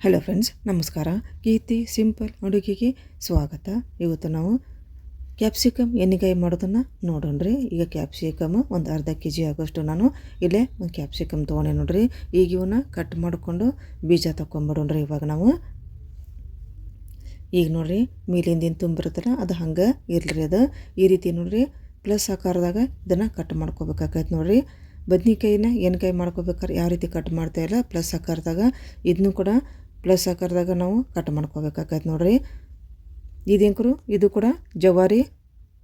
Hello friends ನಮಸ್ಕಾರ. ಕೀರ್ತಿ simple ಅಡುಗೆಗೆ ಸ್ವಾಗತ. ಇವತ್ತು ನಾವು ಕ್ಯಾಪ್ಸಿಕಮ್ ಎಣ್ಣೆಗಾಯಿ ಮಾಡೋದನ್ನು ರೀ. ಈಗ ಕ್ಯಾಪ್ಸಿಕಮ್ ಒಂದು ಅರ್ಧ ಕೆ ಜಿ ಆಗೋಷ್ಟು ನಾನು ಇಲ್ಲೇ ಒಂದು ಕ್ಯಾಪ್ಸಿಕಮ್ ತೊಗೊಂಡೆ ನೋಡ್ರಿ. ಈಗ ಇವನ್ನ ಕಟ್ ಮಾಡಿಕೊಂಡು ಬೀಜ ತೊಗೊಂಬಿಡೋಣ್ರಿ ಇವಾಗ ನಾವು. ಈಗ ನೋಡ್ರಿ, ಮೇಲಿಂದ ತುಂಬಿರುತ್ತಲ್ಲ ಅದು ಹಂಗೆ ಇರಲಿ ಅದು. ಈ ರೀತಿ ನೋಡ್ರಿ ಪ್ಲಸ್ ಆಕಾರದಾಗ ಇದನ್ನು ಕಟ್ ಮಾಡ್ಕೋಬೇಕಾಗೈತೆ ನೋಡ್ರಿ. ಬದ್ನಿಕಾಯಿನ ಎಣ್ಣೆಕಾಯಿ ಮಾಡ್ಕೋಬೇಕಾದ್ರೆ ಯಾವ ರೀತಿ ಕಟ್ ಮಾಡ್ತಾ ಇಲ್ಲ ಪ್ಲಸ್ ಆಕಾರದಾಗ ಇದನ್ನು ಕೂಡ ಪ್ಲಸ್ ಆಕಾರದಾಗ ನಾವು ಕಟ್ ಮಾಡ್ಕೋಬೇಕಾಗೈತೆ ನೋಡ್ರಿ. ಇದೇಂಕರು ಇದು ಕೂಡ ಜವಾರಿ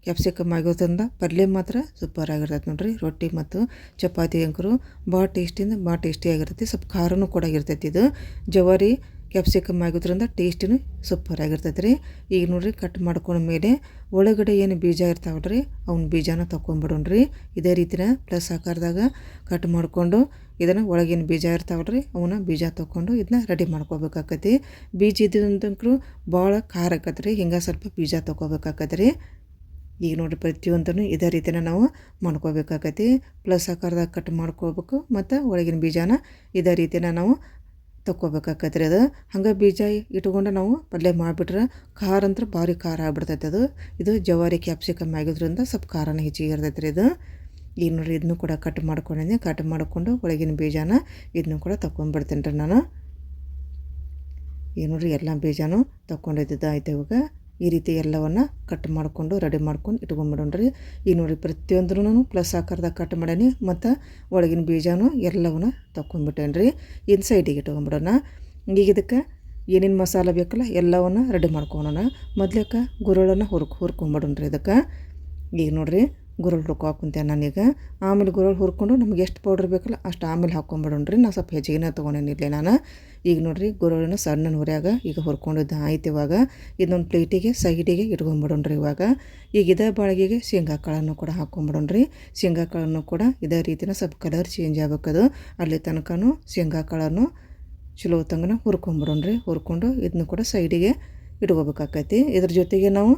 ಕ್ಯಾಪ್ಸಿಕಮ್ ಆಗಿರೋದ್ರಿಂದ ಪಲ್ಯ ಮಾತ್ರ ಸೂಪರ್ ಆಗಿರ್ತೈತೆ ನೋಡ್ರಿ. ರೊಟ್ಟಿ ಮತ್ತು ಚಪಾತಿ ಅಂಕರು ಭಾಳ ಟೇಸ್ಟಿಂದ ಭಾಳ ಟೇಸ್ಟಿಯಾಗಿರ್ತೈತಿ ಸ್ವಲ್ಪ ಖಾರನೂ ಕೂಡ ಆಗಿರ್ತೈತಿ ಇದು. ಜವಾರಿ ಕ್ಯಾಪ್ಸಿಕಮ್ ಆಗೋದ್ರಿಂದ ಟೇಸ್ಟಿನೂ ಸೂಪರ್ ಆಗಿರ್ತೈತೆ ರೀ. ಈಗ ನೋಡಿರಿ ಕಟ್ ಮಾಡ್ಕೊಂಡ ಮೇಲೆ ಒಳಗಡೆ ಏನು ಬೀಜ ಇರ್ತಾವಲ್ರಿ ಅವ್ನ ಬೀಜನ ತೊಗೊಂಬಿಡೋಣ್ರಿ ಇದೇ ರೀತಿನ ಪ್ಲಸ್ ಆಕಾರದಾಗ ಕಟ್ ಮಾಡಿಕೊಂಡು ಇದನ್ನು ಒಳಗಿನ ಬೀಜ ಇರ್ತಾವಲ್ರಿ ಅವನ್ನ ಬೀಜ ತೊಗೊಂಡು ಇದನ್ನ ರೆಡಿ ಮಾಡ್ಕೋಬೇಕಾಕತಿ ಬೀಜ ಇದ್ದಂತಂಕ್ರು ಭಾಳ ಖಾರ ಆಕತ್ರಿ ರೀ, ಹಿಂಗೆ ಸ್ವಲ್ಪ ಬೀಜ ತೊಗೋಬೇಕಾಕತ್ರಿ ರೀ. ಈಗ ನೋಡಿರಿ, ಪ್ರತಿಯೊಂದನ್ನು ಇದೇ ರೀತಿನ ನಾವು ಮಾಡ್ಕೋಬೇಕಾಕತಿ ಪ್ಲಸ್ ಆಕಾರದಾಗ ಕಟ್ ಮಾಡ್ಕೋಬೇಕು, ಮತ್ತು ಒಳಗಿನ ಬೀಜನ ಇದೇ ರೀತಿನ ನಾವು ತೊಗೋಬೇಕಾಕತ್ರಿ ಅದು. ಹಂಗೆ ಬೀಜ ಇಟ್ಕೊಂಡು ನಾವು ಪಲ್ಯ ಮಾಡಿಬಿಟ್ರೆ ಖಾರ ಅಂತ ಭಾರಿ ಖಾರ ಆಗ್ಬಿಡ್ತೈತೆ ಅದು. ಇದು ಜವಾರಿ ಕ್ಯಾಪ್ಸಿಕಮ್ ಆಗಿದ್ರಿಂದ ಸ್ವಲ್ಪ ಖಾರನ ಹೆಚ್ಚಿಗೆ ಇರ್ತೈತೆ ರೀ ಇದು. ಈಗ ನೋಡಿರಿ ಇದನ್ನು ಕೂಡ ಕಟ್ ಮಾಡ್ಕೊಂಡಿದ್ದೀನಿ ಕಟ್ ಮಾಡಿಕೊಂಡು ಒಳಗಿನ ಬೀಜನ ಇದನ್ನು ಕೂಡ ತೊಗೊಂಡ್ಬಿಡ್ತೀನಿ ರೀ ನಾನು. ಈಗ ನೋಡಿರಿ ಎಲ್ಲ ಬೀಜನೂ ತೊಗೊಂಡಿದ್ದು ಆಯ್ತು ಇವಾಗ. ಈ ರೀತಿ ಎಲ್ಲವನ್ನು ಕಟ್ ಮಾಡಿಕೊಂಡು ರೆಡಿ ಮಾಡ್ಕೊಂಡು ಇಟ್ಕೊಂಡ್ಬಿಡೋಣ್ರಿ ಈಗ ನೋಡಿ ಪ್ರತಿಯೊಂದ್ರೂ ಪ್ಲಸ್ ಆಕಾರದಾಗ ಕಟ್ ಮಾಡೇನಿ ಮತ್ತು ಒಳಗಿನ ಬೀಜನೂ ಎಲ್ಲವನ್ನು ತೊಗೊಂಡ್ಬಿಟ್ಟೇನಿ ರೀ ಇನ್ನು ಸೈಡಿಗೆ ಇಟ್ಕೊಂಡ್ಬಿಡೋಣ ಈಗ ಇದಕ್ಕೆ ಏನೇನು ಮಸಾಲೆ ಬೇಕಲ್ಲ, ಎಲ್ಲವನ್ನು ರೆಡಿ ಮಾಡ್ಕೊಳೋಣ. ಮೊದ್ಲಕ್ಕೆ ಹುರ್ಕೊ ಹುರ್ಕೊಂಬಿಡೋಣ ರೀ ಇದಕ್ಕೆ. ಈಗ ನೋಡಿರಿ ಗುರಳ್ ರೊಕ್ಕ ಹಾಕೊಂತೆ ನಾನೀಗ? ಆಮೇಲೆ ಗುರಲ್ ಹುರ್ಕೊಂಡು ನಮ್ಗೆ ಎಷ್ಟು ಪೌಡ್ರ್ ಬೇಕಲ್ಲ ಅಷ್ಟು ಆಮೇಲೆ ಹಾಕ್ಕೊಂಬಿಡೋಣ್ರಿ ನಾನು ಸ್ವಲ್ಪ ಹೆಚ್ಚಿಗೆ ತೊಗೊಂಡೇನಿರಲಿ ನಾನು. ಈಗ ನೋಡಿರಿ ಗುರಳನ್ನ ಸಣ್ಣ ಹುರಿಯಾಗ ಈಗ ಹುರ್ಕೊಂಡಿದ್ದು ಆಯ್ತು ಇವಾಗ. ಇದೊಂದು ಪ್ಲೇಟಿಗೆ, ಸೈಡಿಗೆ ಇಟ್ಕೊಂಬಿಡೋಣ್ರಿ ಇವಾಗ. ಈಗ ಇದೇ ಬಾಳಿಗೆಗೆ ಶೇಂಗಾ ಕಾಳನ್ನು ಕೂಡ ಹಾಕ್ಕೊಂಬಿಡೋಣ್ರಿ ಶೇಂಗಾ ಕಾಳನ್ನು ಕೂಡ ಇದೇ ರೀತಿನ ಸ್ವಲ್ಪ ಕಲರ್ ಚೇಂಜ್ ಆಗ್ಬೇಕದು. ಅಲ್ಲಿ ತನಕನೂ ಶೇಂಗಾ ಕಾಳನ್ನು ಚಲೋ ತಂಗನ ಹುರ್ಕೊಂಬಿಡೋಣ್ರಿ. ಹುರ್ಕೊಂಡು ಇದನ್ನು ಕೂಡ ಸೈಡಿಗೆ ಇಟ್ಕೋಬೇಕಾಕೈತಿ. ಇದ್ರ ಜೊತೆಗೆ ನಾವು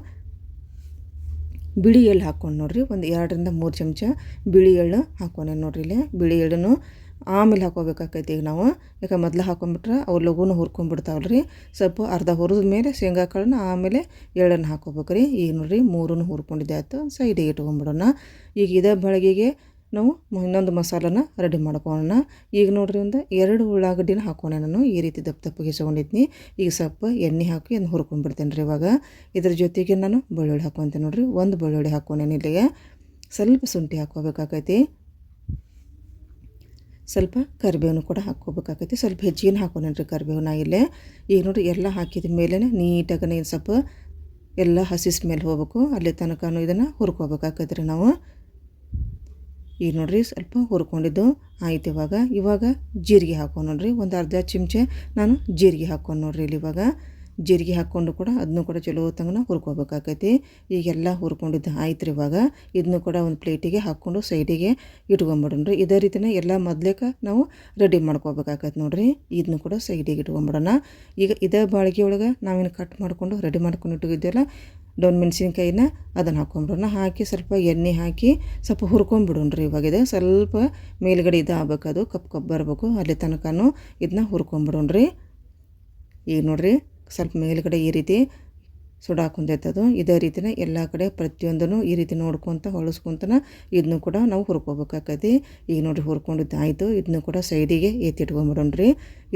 ಬಿಳಿ ಎಳ್ಳು ಹಾಕ್ಕೊಂಡು ನೋಡಿರಿ, ಒಂದು ಎರಡರಿಂದ ಮೂರು ಚಮಚ ಬಿಳಿ ಎಳ್ಳು ಹಾಕ್ಕೊಂಡೆ ನೋಡ್ರಿ ಇಲ್ಲಿ. ಬಿಳಿ ಎಳ್ಳನ್ನು ಆಮೇಲೆ ಹಾಕೋಬೇಕಾಕೈತಿ ಈಗ ನಾವು. ಯಾಕೆ ಮೊದಲು ಹಾಕೊಂಡ್ಬಿಟ್ರೆ ಅವು ಲಘುನ ಹುರ್ಕೊಂಡ್ಬಿಡ್ತಾವಲ್ಲ ರೀ ಸ್ವಲ್ಪ ಅರ್ಧ ಹುರಿದ ಮೇಲೆ ಶೇಂಗಾ ಕಾಳನ್ನ ಆಮೇಲೆ ಎಳ್ಳನ್ನು ಹಾಕೋಬೇಕು ರೀ ಈಗ ನೋಡ್ರಿ ಮೂರನ್ನು ಹುರ್ಕೊಂಡಿದ್ದೆ ಆಯ್ತು ಸೈಡಿಗೆ ಇಟ್ಕೊಂಬಿಡೋಣ. ಈಗ ಇದೇ ಬೆಳಗ್ಗೆಗೆ ನಾವು ಇನ್ನೊಂದು ಮಸಾಲನ ರೆಡಿ ಮಾಡ್ಕೊಳ್ಳೋಣ ಈಗ ನೋಡ್ರಿ ಒಂದು ಎರಡು ಉಳ್ಳಾಗಡ್ಡಿನ ಹಾಕೋಣ. ನಾನು ಈ ರೀತಿ ದಪ್ಪ ದಪ್ಪಗೆ ಹೆಚ್ಕೊಂಡಿದ್ನಿ ಈಗ ಸ್ವಲ್ಪ ಎಣ್ಣೆ ಹಾಕಿ ಅದನ್ನ ಹುರ್ಕೊಂಡ್ಬಿಡ್ತೇನೆ ರೀ ಇವಾಗ. ಇದ್ರ ಜೊತೆಗೆ ನಾನು ಬೆಳ್ಳುಳ್ಳಿ ಹಾಕೊತೀನಿ ನೋಡಿರಿ. ಒಂದು ಬೆಳ್ಳುಳ್ಳಿ ಹಾಕೋನೇನು ಇಲ್ಲಿಗೆ. ಸ್ವಲ್ಪ ಶುಂಠಿ ಹಾಕೋಬೇಕಾಗೈತಿ ಸ್ವಲ್ಪ ಕರಿಬೇವನ್ನು ಕೂಡ ಹಾಕೋಬೇಕಾಗೈತಿ ಸ್ವಲ್ಪ ಹೆಚ್ಚಿಗೆ ಹಾಕೋನೇನ್ರಿ ಕರಿಬೇವನ ಇಲ್ಲೇ. ಈಗ ನೋಡ್ರಿ ಎಲ್ಲ ಹಾಕಿದ ಮೇಲೆ ನೀಟಾಗಿ ಸ್ವಲ್ಪ ಎಲ್ಲ ಹಸಿಸ್ ಮೇಲೆ ಹೋಗ್ಬೇಕು. ಅಲ್ಲಿ ತನಕ ಇದನ್ನು ಹುರ್ಕೋಬೇಕಾಗತ್ತೆ ರೀ ನಾವು. ಈಗ ನೋಡಿರಿ ಸ್ವಲ್ಪ ಹುರ್ಕೊಂಡಿದ್ದು ಆಯ್ತು ಇವಾಗ. ಇವಾಗ ಜೀರಿಗೆ ಹಾಕೋ ನೋಡಿರಿ. ಒಂದು ಅರ್ಧ ಚಮಚೆ ನಾನು ಜೀರಿಗೆ ಹಾಕೊಂಡು ನೋಡಿರಿ ಇಲ್ಲಿ ಇವಾಗ. ಜೀರಿಗೆ ಹಾಕ್ಕೊಂಡು ಕೂಡ ಅದನ್ನು ಕೂಡ ಚಲೋ ತಂಗನ ಹುರ್ಕೋಬೇಕಾಕೈತಿ. ಈಗೆಲ್ಲ ಹುರ್ಕೊಂಡಿದ್ದು ಆಯ್ತು ರೀ ಇವಾಗ. ಇದನ್ನು ಕೂಡ ಒಂದು ಪ್ಲೇಟಿಗೆ ಹಾಕ್ಕೊಂಡು ಸೈಡಿಗೆ ಇಟ್ಕೊಂಬಿಡೋಣ್ರಿ. ಇದೇ ರೀತಿನ ಎಲ್ಲ ಮೊದ್ಲೇಕ ನಾವು ರೆಡಿ ಮಾಡ್ಕೋಬೇಕಾಗತ್ತೆ ನೋಡಿರಿ. ಇದನ್ನು ಕೂಡ ಸೈಡಿಗೆ ಇಟ್ಕೊಂಬಿಡೋಣ. ಈಗ ಇದೇ ಬಾಳಿಗೆ ಒಳಗೆ ನಾವೇನು ಕಟ್ ಮಾಡಿಕೊಂಡು ರೆಡಿ ಮಾಡ್ಕೊಂಡು ಇಟ್ಟಿದ್ದೆಲ್ಲ ಡೌನ್ ಮೆಣಸಿನ್ಕಾಯಿನ ಅದನ್ನು ಹಾಕೊಂಬಿಡೋಣ. ಹಾಕಿ ಸ್ವಲ್ಪ ಎಣ್ಣೆ ಹಾಕಿ ಸ್ವಲ್ಪ ಹುರ್ಕೊಂಬಿಡೋಣ್ರಿ ಇವಾಗಿದೆ ಸ್ವಲ್ಪ ಮೇಲ್ಗಡೆ ಇದು ಅದು. ಕಪ್ ಕಪ್ ಬರಬೇಕು. ಅಲ್ಲಿ ತನಕನೂ ಇದನ್ನ ಹುರ್ಕೊಂಬಿಡೋಣ್ರಿ. ಈಗ ನೋಡಿರಿ, ಸ್ವಲ್ಪ ಮೇಲ್ಗಡೆ ಈ ರೀತಿ ಸುಡಾಕೊಂಡೈತದು ಇದೇ ರೀತಿನ ಎಲ್ಲ ಕಡೆ ಪ್ರತಿಯೊಂದನ್ನು ಈ ರೀತಿ ನೋಡ್ಕೊತ, ಹೊಳಸ್ಕೊತನ ಇದನ್ನು ಕೂಡ ನಾವು ಹುರ್ಕೋಬೇಕಾಕೈತಿ. ಈಗ ನೋಡಿರಿ, ಹುರ್ಕೊಂಡಿದ್ದು ಆಯಿತು. ಇದನ್ನು ಕೂಡ ಸೈಡಿಗೆ ಎತ್ತಿಟ್ಕೊಂಬಿಡೋಣ್ರಿ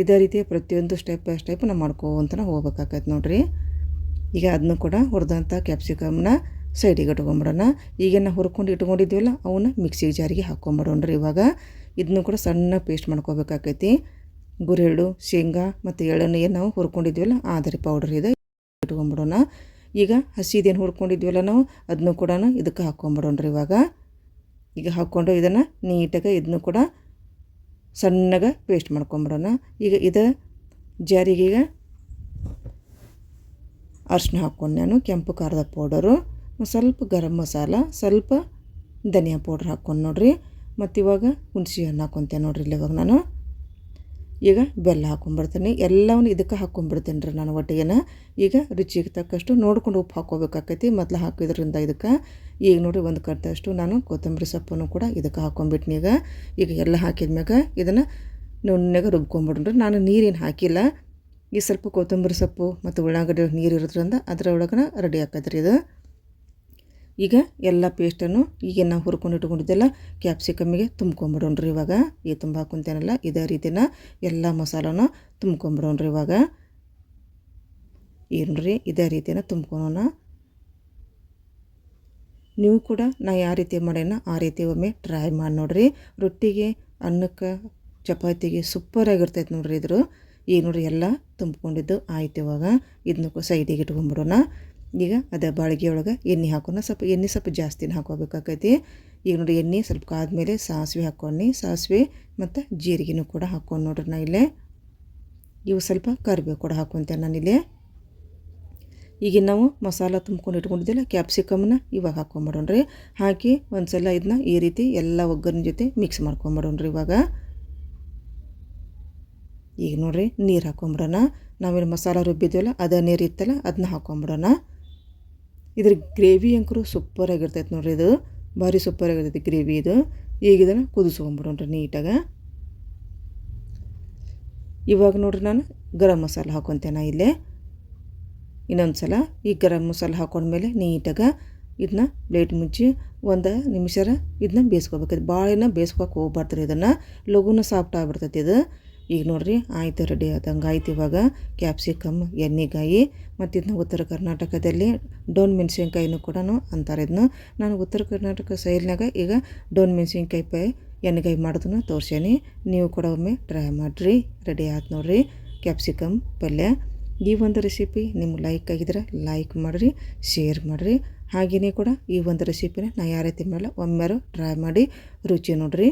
ಇದೇ ರೀತಿ ಪ್ರತಿಯೊಂದು ಸ್ಟೆಪ್ ಬೈ ಸ್ಟೆಪ್ ನಾವು ಮಾಡ್ಕೊತನ ಹೋಗ್ಬೇಕಾಗತ್ತೆ ನೋಡಿರಿ. ಈಗ ಅದನ್ನು ಕೂಡ ಹುರಿದಂಥ ಕ್ಯಾಪ್ಸಿಕಮ್ನ ಸೈಡಿಗೆ ಇಟ್ಕೊಂಬಿಡೋಣ. ಈಗೇನು ಹುರ್ಕೊಂಡು ಇಟ್ಕೊಂಡಿದ್ದೀವಲ್ಲ, ಅವನ್ನ ಮಿಕ್ಸಿ ಜಾರಿಗೆ ಹಾಕ್ಕೊಂಬಿಡೋಣ್ರಿ ಇವಾಗ. ಇದನ್ನು ಕೂಡ ಸಣ್ಣ ಪೇಸ್ಟ್ ಮಾಡ್ಕೋಬೇಕಾಕೈತಿ. ಗುರೆಳ್ಳು, ಶೇಂಗಾ ಮತ್ತು ಎಳ್ಳನ್ನು ಏನು ನಾವು ಹುರ್ಕೊಂಡಿದ್ವಲ್ಲ ಆದರೆ ಪೌಡರ್ ಇದೆ, ಇಟ್ಕೊಂಬಿಡೋಣ. ಈಗ ಹಸಿದೇನು ಹುರ್ಕೊಂಡಿದ್ವಲ್ಲ ನಾವು, ಅದನ್ನು ಕೂಡ ಇದಕ್ಕೆ ಹಾಕ್ಕೊಂಬಿಡೋಣ್ರಿ ಇವಾಗ. ಈಗ ಹಾಕ್ಕೊಂಡು ಇದನ್ನು ನೀಟಾಗಿ ಇದನ್ನು ಕೂಡ ಸಣ್ಣಗೆ ಪೇಸ್ಟ್ ಮಾಡ್ಕೊಂಬಿಡೋಣ. ಈಗ ಇದು ಜಾರಿಗೆ ಈಗ ಅರ್ಶಿನ ಹಾಕ್ಕೊಂಡು ನಾನು ಕೆಂಪು ಖಾರದ ಪೌಡರು ಸ್ವಲ್ಪ ಗರಂ ಮಸಾಲ, ಸ್ವಲ್ಪ ಧನಿಯಾ ಪೌಡ್ರ್ ಹಾಕ್ಕೊಂಡು ನೋಡಿರಿ. ಮತ್ತು ಇವಾಗ ಹುಣಸೆ ಹಣ್ಣು ಹಾಕ್ಕೊತೇನೆ ನೋಡಿರಿ ಇಲ್ಲಿ ಇವಾಗ ನಾನು. ಈಗ ಬೆಲ್ಲ ಹಾಕ್ಕೊಂಡ್ಬಿಡ್ತೀನಿ ಎಲ್ಲವನ್ನು ಇದಕ್ಕೆ ಹಾಕ್ಕೊಂಬಿಡ್ತೇನೆ ರೀ ನಾನು ಒಟ್ಟಿಗೆನ. ಈಗ ರುಚಿಗೆ ತಕ್ಕಷ್ಟು ನೋಡ್ಕೊಂಡು ಉಪ್ಪು ಹಾಕ್ಕೋಬೇಕಾಕೈತಿ. ಮೊದಲು ಹಾಕಿದ್ರಿಂದ ಇದಕ್ಕೆ. ಈಗ ನೋಡಿ ಒಂದು ಕಟ್ಟದಷ್ಟು ನಾನು ಕೊತ್ತಂಬರಿ ಸೊಪ್ಪನ್ನು ಕೂಡ ಇದಕ್ಕೆ ಹಾಕ್ಕೊಂಬಿಟ್ನಿ ಈಗ. ಈಗ ಎಲ್ಲ ಹಾಕಿದ್ಮ್ಯಾಗ ಇದನ್ನು ನುಣ್ಣಗೆ ರುಬ್ಕೊಂಬಿಡ್ರಿ. ನಾನು ನೀರೇನು ಹಾಕಿಲ್ಲ. ಈ ಸ್ವಲ್ಪ ಕೊತ್ತಂಬರಿ ಸೊಪ್ಪು ಮತ್ತು ಉಳ್ಳಾಗಡ್ಡೆ ನೀರು ಇರೋದ್ರಿಂದ ಅದರೊಳಗನ ರೆಡಿ ಆಕತ್ರಿ ಇದು. ಈಗ ಎಲ್ಲ ಪೇಸ್ಟನ್ನು ಈಗ ನಾವು ಹುರ್ಕೊಂಡು ಇಟ್ಕೊಂಡಿದ್ದೆಲ್ಲ ಕ್ಯಾಪ್ಸಿಕಮ್ಮಿಗೆ ತುಂಬ್ಕೊಂಬಿಡೋಣ್ರಿ ಇವಾಗ. ಈ ತುಂಬ ಹಾಕೊಂತೇನಲ್ಲ, ಇದೇ ರೀತಿನ ಎಲ್ಲ ಮಸಾಲನ ತುಂಬ್ಕೊಂಬಿಡೋಣ್ರಿ ಇವಾಗ. ನೋಡ್ರಿ ಇದೇ ರೀತಿನ ತುಂಬ್ಕೊಳೋಣ. ನೀವು ಕೂಡ ನಾ ಯಾವ ರೀತಿ ಮಾಡೇನ ಆ ರೀತಿ ಒಮ್ಮೆ ಟ್ರೈ ಮಾಡಿ ನೋಡಿರಿ. ರೊಟ್ಟಿಗೆ, ಅನ್ನಕ್ಕೆ, ಚಪಾತಿಗೆ ಸೂಪರಾಗಿರ್ತೈತೆ ನೋಡ್ರಿ ಇದ್ರ. ಈಗ ನೋಡ್ರಿ ಎಲ್ಲ ತುಂಬಿಕೊಂಡಿದ್ದು? ಆಯ್ತು ಇವಾಗ ಇದನ್ನ ಸೈಡಿಗೆ ಇಟ್ಕೊಂಡ್ಬಿಡೋಣ. ಈಗ ಅದೇ ಬಾಳಿಗೆ ಒಳಗೆ ಎಣ್ಣೆ ಹಾಕೋಣ. ಸ್ವಲ್ಪ ಎಣ್ಣೆ ಸ್ವಲ್ಪ ಜಾಸ್ತಿನ ಹಾಕೋಬೇಕಾಕೈತಿ ಈಗ ನೋಡಿ ಎಣ್ಣೆ ಸ್ವಲ್ಪ ಕಾದ್ಮೇಲೆ ಸಾಸಿವೆ ಹಾಕ್ಕೊಂಡು ಸಾಸಿವೆ ಮತ್ತು ಜೀರಿಗೆನೂ ಕೂಡ ಹಾಕ್ಕೊಂಡು ನೋಡ್ರಿ ನಾ ಇಲ್ಲೇ. ಇವು ಸ್ವಲ್ಪ ಕರಿಬೇವು ಕೂಡ ಹಾಕ್ಕೊಂತೇನೆ ನಾನಿಲ್ಲಿ ಈಗ ನಾವು ಮಸಾಲ ತುಂಬ್ಕೊಂಡು ಇಟ್ಕೊಂಡಿದ್ದಿಲ್ಲ ಕ್ಯಾಪ್ಸಿಕಮ್ನ ಇವಾಗ ಹಾಕ್ಕೊಂಬಿಡೋಣ್ರಿ ಹಾಕಿ ಒಂದು ಸಲ ಇದನ್ನ ಈ ರೀತಿ ಎಲ್ಲ ಒಗ್ಗರಿನ ಜೊತೆ ಮಿಕ್ಸ್ ಮಾಡ್ಕೊಂಬಿಡೋಣ್ರಿ ಇವಾಗ. ಈಗ ನೋಡ್ರಿ, ನೀರು ಹಾಕೊಂಬಿಡೋಣ. ನಾವೇನು ಮಸಾಲ ರುಬ್ಬಿದ್ವಲ್ಲ, ಅದೇ ನೀರು ಇತ್ತಲ್ಲ ಅದನ್ನ ಹಾಕೊಂಬಿಡೋಣ. ಇದ್ರ ಗ್ರೇವಿ ಅಂಕರು ಸೂಪರಾಗಿರ್ತೈತೆ ನೋಡ್ರಿ ಇದು. ಭಾರಿ ಸೂಪರಾಗಿರ್ತೈತಿ ಗ್ರೇವಿ ಇದು. ಈಗ ಇದನ್ನು ಕುದಿಸ್ಕೊಂಬಿಡೋಣ್ರಿ ನೀಟಾಗ. ಇವಾಗ ನೋಡ್ರಿ ನಾನು ಗರಂ ಮಸಾಲ ಹಾಕೊತೇನೆ ಇಲ್ಲೇ. ಇನ್ನೊಂದು ಸಲ ಈ ಗರಂ ಮಸಾಲ ಹಾಕೊಂಡ್ಮೇಲೆ ನೀಟಾಗ ಇದನ್ನ ಪ್ಲೇಟ್ ಮುಚ್ಚಿ ಒಂದು ನಿಮಿಷರ ಇದನ್ನ ಬೇಯಿಸ್ಕೋಬೇಕು. ಭಾಳ ಬೇಯಿಸ್ಕೊಕ್ಕೆ ಹೋಗ್ಬಾರ್ದು ರೀ ಇದನ್ನು. ಲಘುನ ಸಾಫ್ಟ್ ಆಗಿಬಿಡ್ತೈತಿ ಇದು. ಈಗ ನೋಡ್ರಿ, ಆಯ್ತು ರೆಡಿ ಆದಂಗೆ ಆಯ್ತು ಇವಾಗ ಕ್ಯಾಪ್ಸಿಕಮ್ ಎಣ್ಣೆಗಾಯಿ ಮತ್ತು ಇದನ್ನ ಉತ್ತರ ಕರ್ನಾಟಕದಲ್ಲಿ ಡೋನ್ ಮೆಣಸಿನ್ಕಾಯಿನೂ ಕೂಡ ಅಂತಾರೆ ಇದನ್ನು ನಾನು ಉತ್ತರ ಕರ್ನಾಟಕ ಸೈಡ್ನಾಗ ಈಗ ಡೋನ್ ಮೆಣಸಿನ್ಕಾಯಿ ಪೈ ಎಣ್ಣೆಗಾಯಿ ಮಾಡೋದನ್ನು ತೋರ್ಸೇನಿ. ನೀವು ಕೂಡ ಒಮ್ಮೆ ಟ್ರೈ ಮಾಡಿರಿ ರೆಡಿ ಆಯ್ತು ನೋಡ್ರಿ ಕ್ಯಾಪ್ಸಿಕಮ್ ಪಲ್ಯ. ಈ ಒಂದು ರೆಸಿಪಿ ನಿಮ್ಗೆ ಲೈಕ್ ಆಗಿದ್ರೆ ಲೈಕ್ ಮಾಡಿರಿ ಶೇರ್ ಮಾಡಿರಿ. ಹಾಗೆಯೇ ಕೂಡ ಈ ಒಂದು ರೆಸಿಪಿನ ನಾ ಯಾವ ರೀತಿ ಒಮ್ಮೆ ಒಮ್ಮೆರು ಟ್ರೈ ಮಾಡಿ, ರುಚಿ ನೋಡಿರಿ.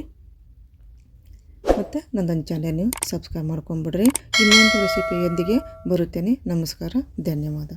ಮತ್ತು ನನ್ನ ಚಾನೆಲ್ ನೀವು ಸಬ್ಸ್ಕ್ರೈಬ್ ಮಾಡ್ಕೊಂಬಿಡ್ರಿ. ಇನ್ನೊಂದು ರೆಸಿಪಿಯೊಂದಿಗೆ ಬರುತ್ತೇನೆ. ನಮಸ್ಕಾರ ಧನ್ಯವಾದ.